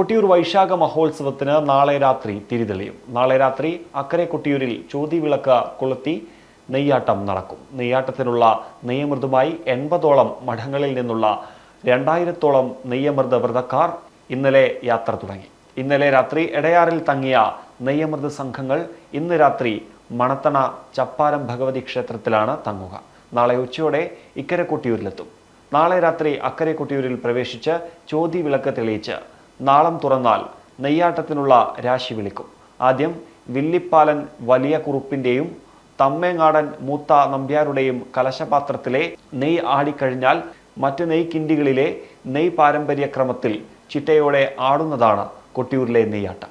കൊട്ടിയൂർ വൈശാഖ മഹോത്സവത്തിന് നാളെ രാത്രി തിരിതെളിയും. നാളെ രാത്രി അക്കരെ കൊട്ടിയൂരിൽ ചോതിവിളക്ക് കൊളുത്തി നെയ്യാട്ടം നടക്കും. നെയ്യാട്ടത്തിനുള്ള നെയ്യമൃതുമായി എൺപതോളം മഠങ്ങളിൽ നിന്നുള്ള രണ്ടായിരത്തോളം നെയ്യമൃത വ്രതക്കാർ ഇന്നലെ യാത്ര തുടങ്ങി. ഇന്നലെ രാത്രി എടയാറിൽ തങ്ങിയ നെയ്യമൃത സംഘങ്ങൾ ഇന്ന് രാത്രി മണത്തണ ചപ്പാരം ഭഗവതി ക്ഷേത്രത്തിലാണ് തങ്ങുക. നാളെ ഉച്ചയോടെ ഇക്കരെ കൊട്ടിയൂരിലെത്തും. നാളെ രാത്രി അക്കരെ കൊട്ടിയൂരിൽ പ്രവേശിച്ച് ചോതി വിളക്ക് തെളിയിച്ച് നാളം തുറന്നാൽ നെയ്യാട്ടത്തിനുള്ള രാശി വിളിക്കും. ആദ്യം വില്ലിപ്പാലൻ വലിയ കുറുപ്പിന്റെയും തമ്മേങ്ങാടൻ മൂത്ത നമ്പ്യാരുടെയും കലശപാത്രത്തിലെ നെയ് ആടിക്കഴിഞ്ഞാൽ മറ്റ് നെയ്ക്കിണ്ടികളിലെ നെയ് പാരമ്പര്യക്രമത്തിൽ ചിട്ടയോടെ ആടുന്നതാണ് കൊട്ടിയൂരിലെ നെയ്യാട്ടം.